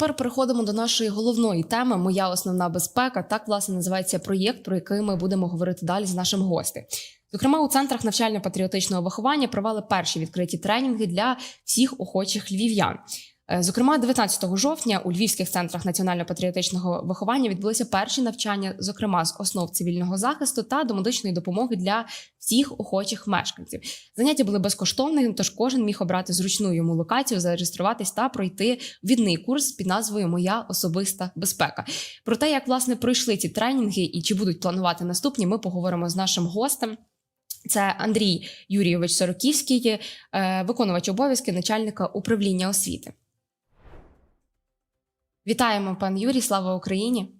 тепер переходимо до нашої головної теми Моя основна безпека. Так власне називається проєкт, про який ми будемо говорити далі з нашим гостем. Зокрема, у центрах навчально-патріотичного виховання провели перші відкриті тренінги для всіх охочих львів'ян. Е, Зокрема, 19 жовтня у львівських центрах національно-патріотичного виховання відбулися перші навчання, зокрема з основ цивільного захисту та домедичної допомоги для всіх охочих мешканців. Заняття були безкоштовними, тож кожен міг обрати зручну йому локацію, зареєструватись та пройти відний курс під назвою Моя особиста безпека. Про те, як власне пройшли ці тренінги і чи будуть планувати наступні, ми поговоримо з нашим гостем. Це Андрій Юрійович Сороківський, е, виконувач обов'язки начальника управління освіти. Вітаємо, пан Юрій. Слава Україні!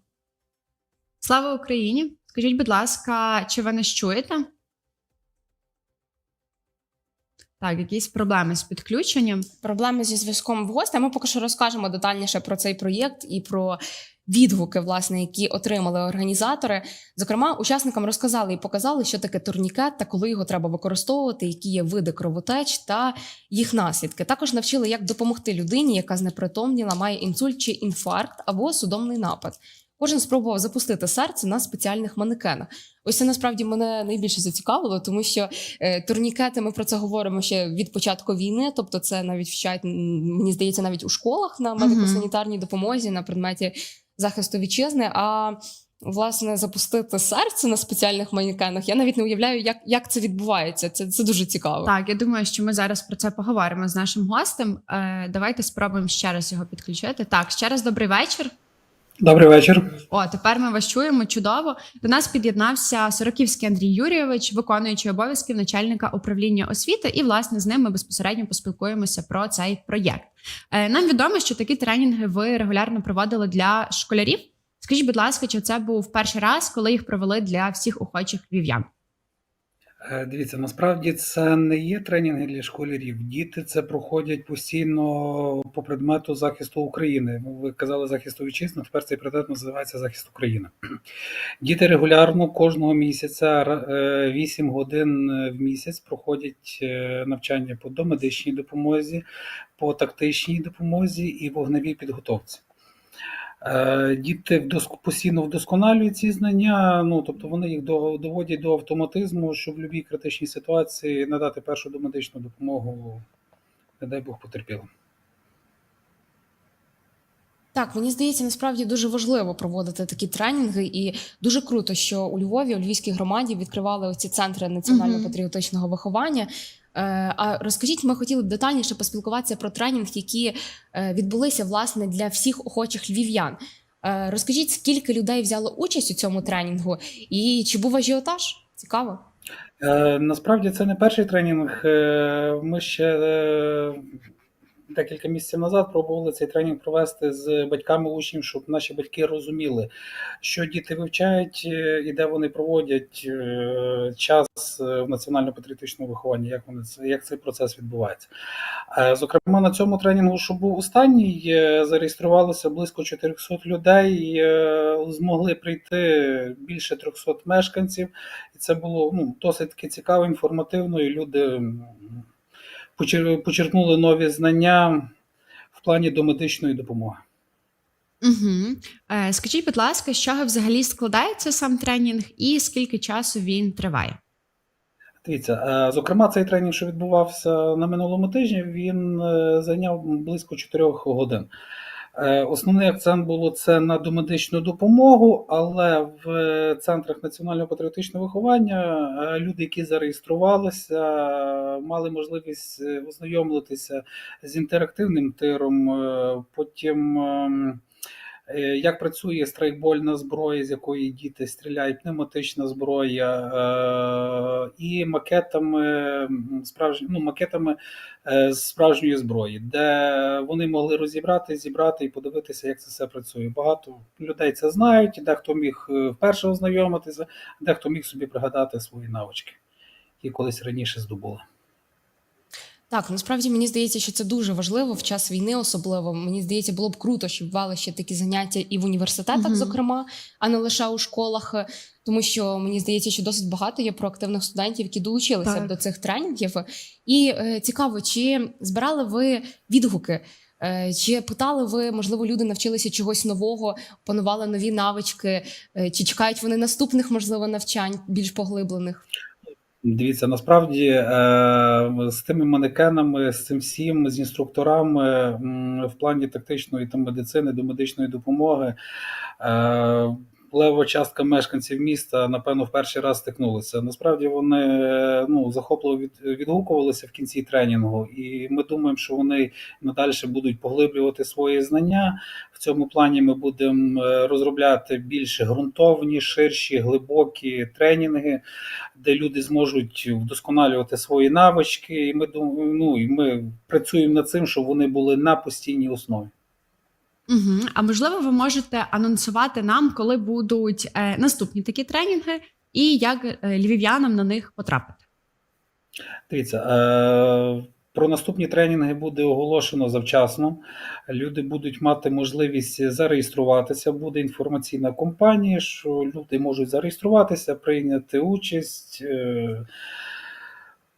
Слава Україні! Скажіть, будь ласка, чи ви нас чуєте? Так, якісь проблеми з підключенням. Проблеми зі зв'язком в гостя. Ми поки що розкажемо детальніше про цей проєкт і про відгуки, власне, які отримали організатори. Зокрема, учасникам розказали і показали, що таке турнікет та коли його треба використовувати, які є види кровотеч та їх наслідки. Також навчили, як допомогти людині, яка знепритомніла, має інсульт чи інфаркт або судомний напад. Кожен спробував запустити серце на спеціальних манекенах. Ось це насправді мене найбільше зацікавило, тому що е, турнікети ми про це говоримо ще від початку війни. Тобто, це навіть вчать, мені здається, навіть у школах на медико-санітарній допомозі на предметі захисту вітчизни. А власне запустити серце на спеціальних манекенах. Я навіть не уявляю, як, як це відбувається. Це, це дуже цікаво. Так, я думаю, що ми зараз про це поговоримо з нашим гостем. Е, давайте спробуємо ще раз його підключити. Так, ще раз добрий вечір. Добрий вечір. О, тепер ми вас чуємо чудово. До нас під'єднався Сороківський Андрій Юрійович, виконуючий обов'язків начальника управління освіти, і власне з ним ми безпосередньо поспілкуємося про цей проєкт. Е, Нам відомо, що такі тренінги ви регулярно проводили для школярів. Скажіть, будь ласка, чи це був перший раз, коли їх провели для всіх охочих львів'ян? Е, Дивіться, насправді це не є тренінги для школярів. Діти це проходять постійно по предмету захисту України. Ви казали захисту вітчизни, тепер цей предмет називається захист України. Діти регулярно кожного місяця 8 годин в місяць проходять е, навчання по домедичній допомозі, по тактичній допомозі і вогневій підготовці. Е, Діти постійно вдосконалюють ці знання, ну тобто вони їх доводять до автоматизму, щоб в будь-якій критичній ситуації надати першу домедичну допомогу, не дай Бог потерпілим. Так, мені здається, насправді дуже важливо проводити такі тренінги, і дуже круто, що у Львові, у Львівській громаді відкривали оці центри національно-патріотичного виховання. Е, А розкажіть, ми хотіли б детальніше поспілкуватися про тренінг, які е, відбулися власне для всіх охочих львів'ян. Е, Розкажіть, скільки людей взяло участь у цьому тренінгу, і чи був ажіотаж? Цікаво. Насправді це не перший тренінг. Ми ще декілька місяців назад пробували цей тренінг провести з батьками учнів, щоб наші батьки розуміли, що діти вивчають е, і де вони проводять е, час е, в національно-патріотичному вихованні, як вони це як цей процес відбувається. Зокрема, на цьому тренінгу, що був останній, зареєструвалося близько 400 людей, змогли прийти більше 300 мешканців. І це було ну, досить таки цікаво, інформативно, і люди почерпнули нові знання в плані домедичної допомоги. Угу. Е, Скажіть, будь ласка, з чого взагалі складається сам тренінг і скільки часу він триває? Дивіться, е, зокрема, цей тренінг, що відбувався на минулому тижні, він е, зайняв близько 4 годин. Е, Основний акцент було це на домедичну допомогу, але в центрах національного патріотичного виховання е, люди, які зареєструвалися, мали можливість е, ознайомитися з інтерактивним тиром, потім. Е, Як працює страйкбольна зброя, з якої діти стріляють, пневматична зброя, е, і макетами справжні, ну, макетами е, справжньої зброї, де вони могли розібрати, зібрати і подивитися, як це все працює. Багато людей це знають, дехто міг вперше ознайомитися, дехто міг собі пригадати свої навички, які колись раніше здобули. Так, насправді мені здається, що це дуже важливо в час війни, особливо. Мені здається, було б круто, щоб ввели ще такі заняття і в університетах, Мгм. зокрема, а не лише у школах. Тому що мені здається, що досить багато є проактивних студентів, які долучилися Так. до цих тренінгів. І е, цікаво, чи збирали ви відгуки Е, Чи питали ви, можливо, люди навчилися чогось нового, опанували нові навички, е, чи чекають вони наступних, можливо, навчань більш поглиблених? Дивіться, насправді е, з тими манекенами, з цим всім, з інструкторами в плані тактичної там, медицини до медичної допомоги. Лева частка мешканців міста, напевно, в перший раз стикнулися. Насправді вони ну, захопливо від, відгукувалися в кінці тренінгу, і ми думаємо, що вони надалі будуть поглиблювати свої знання. В цьому плані ми будемо е, розробляти більш ґрунтовні, ширші, глибокі тренінги, де люди зможуть вдосконалювати свої навички. І ми ну, і ми працюємо над цим, щоб вони були на постійній основі. Угу. А можливо, ви можете анонсувати нам, коли будуть е, наступні такі тренінги, і як е, львів'янам на них потрапити. Дивіться, е, про наступні тренінги буде оголошено завчасно. Люди будуть мати можливість зареєструватися. Буде інформаційна кампанія, що люди можуть зареєструватися, прийняти участь, е,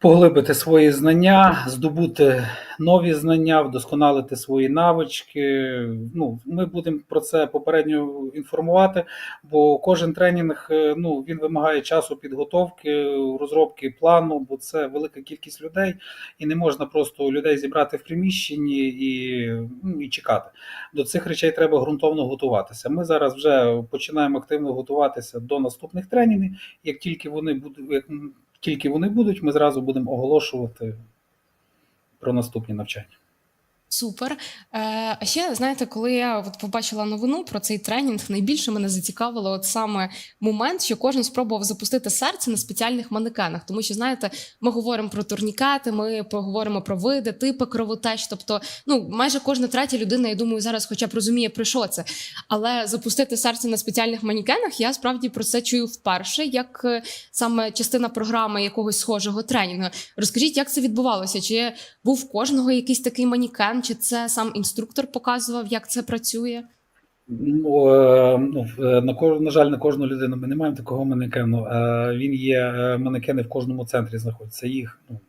поглибити свої знання, здобути нові знання, вдосконалити свої навички. Ну, ми будемо про це попередньо інформувати, бо кожен тренінг е, ну, він вимагає часу підготовки, розробки плану, бо це велика кількість людей, і не можна просто людей зібрати в приміщенні і, ну, і чекати. До цих речей треба ґрунтовно готуватися. Ми зараз вже починаємо активно готуватися до наступних тренінгів. Як тільки вони будуть, тільки вони будуть, ми зразу будемо оголошувати про наступні навчання. Супер. Е, а ще знаєте, коли я от побачила новину про цей тренінг, найбільше мене зацікавило от саме момент, що кожен спробував запустити серце на спеціальних манекенах. Тому що знаєте, ми говоримо про турнікети, ми поговоримо про види, типи кровотеч. Тобто, ну майже кожна третя людина, я думаю, зараз хоча б розуміє про що це. Але запустити серце на спеціальних манекенах, я справді про це чую вперше, як е, саме частина програми якогось схожого тренінгу. Розкажіть, як це відбувалося? Чи був кожного якийсь такий манікен, чи це сам інструктор показував, як це працює? Ну, е, ну, е, на, на жаль, на кожну людину ми не маємо такого манекену. Е, Він є, манекени в кожному центрі знаходяться. Їх ну,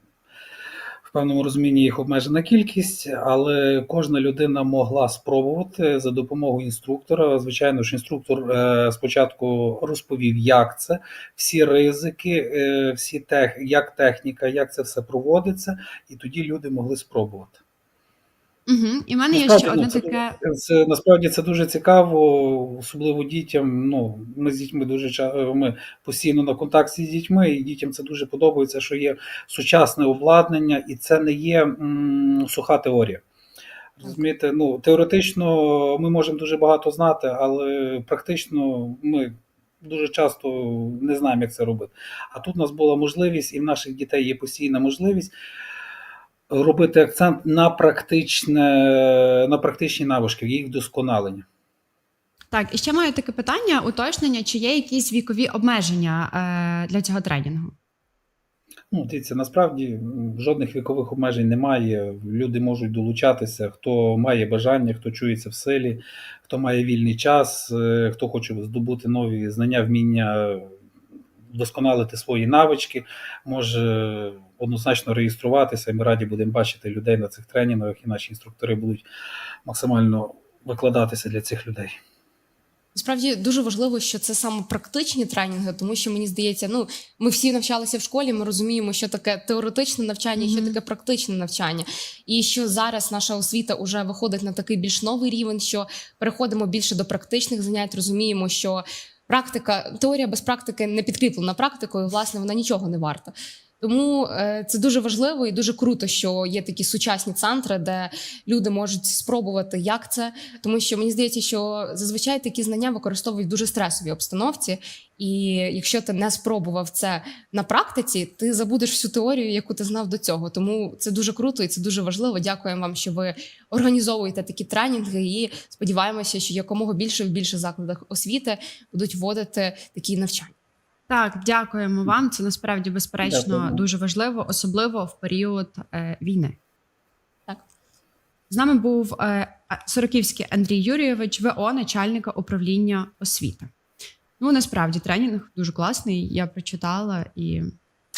в певному розумінні їх обмежена кількість, але кожна людина могла спробувати за допомогою інструктора. Звичайно ж, інструктор спочатку розповів, як це, всі ризики, всі тех, як техніка, як це все проводиться, і тоді люди могли спробувати. Угу. І в мене є ще одне ну, таке. це насправді це дуже цікаво, особливо дітям. Ну ми з дітьми дуже ча- ми постійно на контакті з дітьми, і дітям це дуже подобається, що є сучасне обладнання, і це не є м, суха теорія. Розумієте, ну теоретично ми можемо дуже багато знати, але практично ми дуже часто не знаємо, як це робити. А тут у нас була можливість, і в наших дітей є постійна можливість робити акцент на практичне, на практичні навички, їх вдосконалення. Так, і ще маю таке питання: уточнення, чи є якісь вікові обмеження е, для цього тренінгу? Ну, дивіться, насправді жодних вікових обмежень немає. Люди можуть долучатися, хто має бажання, хто чується в силі, хто має вільний час, е, хто хоче здобути нові знання, вміння, вдосконалити свої навички, може однозначно реєструватися. І ми раді будемо бачити людей на цих тренінгах, і наші інструктори будуть максимально викладатися для цих людей. Насправді дуже важливо, що це саме практичні тренінги, тому що мені здається, ну ми всі навчалися в школі, ми розуміємо, що таке теоретичне навчання, що таке практичне навчання, і що зараз наша освіта вже виходить на такий більш новий рівень, що переходимо більше до практичних занять, розуміємо, що практика, теорія без практики не підкріплена практикою, власне, вона нічого не варта. Тому е, це дуже важливо і дуже круто, що є такі сучасні центри, де люди можуть спробувати, як це, тому що мені здається, що зазвичай такі знання використовують в дуже стресовій обстановці. І якщо ти не спробував це на практиці, ти забудеш всю теорію, яку ти знав до цього. Тому це дуже круто і це дуже важливо. Дякуємо вам, що ви організовуєте такі тренінги. І сподіваємося, що якомога більше в більше закладах освіти будуть вводити такі навчання. Так, дякуємо вам. Це насправді безперечно Дякуємо. дуже важливо, особливо в період е, війни. Так. З нами був е, Сороківський Андрій Юрійович, ВО, начальника управління освіти. Ну, насправді тренінг дуже класний. Я прочитала і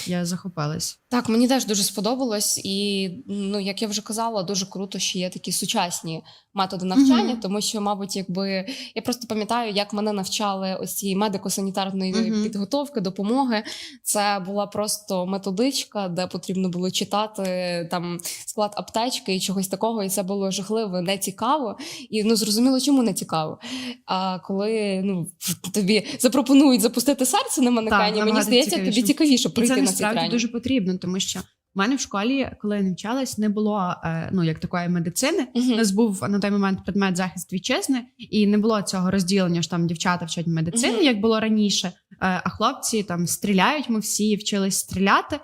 Я захопилась. Так, мені теж дуже сподобалось, і ну як я вже казала, дуже круто, що є такі сучасні методи навчання, Мгм. тому що, мабуть, якби я просто пам'ятаю, як мене навчали ось цієї медико-санітарної Мгм. підготовки, допомоги. Це була просто методичка, де потрібно було читати там склад аптечки і чогось такого, і це було жахливо, не цікаво. І ну зрозуміло, чому не цікаво. А коли ну тобі запропонують запустити серце на манекені, мені здається, тобі цікавіше. прийти на насправді дуже потрібно, тому що в мене в школі, коли я навчалась, не було е, ну як такої медицини. У нас був на той момент предмет захист вітчизни, і не було цього розділення, що там дівчата вчать медицину, Мгм. як було раніше. е, А хлопці там стріляють. Ми всі вчились стріляти.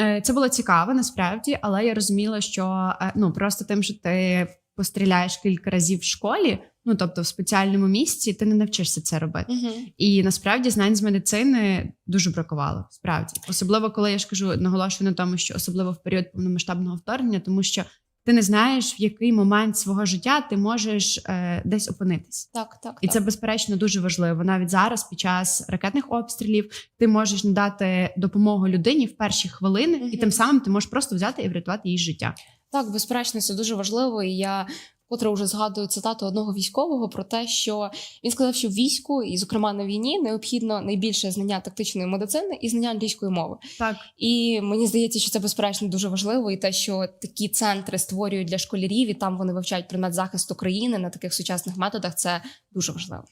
Е, Це було цікаво насправді, але я розуміла, що ну просто тим, що ти постріляєш кілька разів в школі, ну тобто в спеціальному місці, ти не навчишся це робити. Мгм. І насправді знань з медицини дуже бракувало. Справді, особливо коли я ж кажу, наголошую на тому, що особливо в період повномасштабного вторгнення, тому що ти не знаєш, в який момент свого життя ти можеш е, десь опинитись. Так, так. І так. це безперечно дуже важливо. Навіть зараз, під час ракетних обстрілів, ти можеш надати допомогу людині в перші хвилини, і тим самим ти можеш просто взяти і врятувати її життя. Так, безперечно, це дуже важливо. І я вкотре вже згадую цитату одного військового про те, що він сказав, що в війську, і, зокрема на війні, необхідно найбільше знання тактичної медицини і знання англійської мови. Так, І мені здається, що це безперечно дуже важливо, і те, що такі центри створюють для школярів, і там вони вивчають предмет захисту країни на таких сучасних методах, це дуже важливо.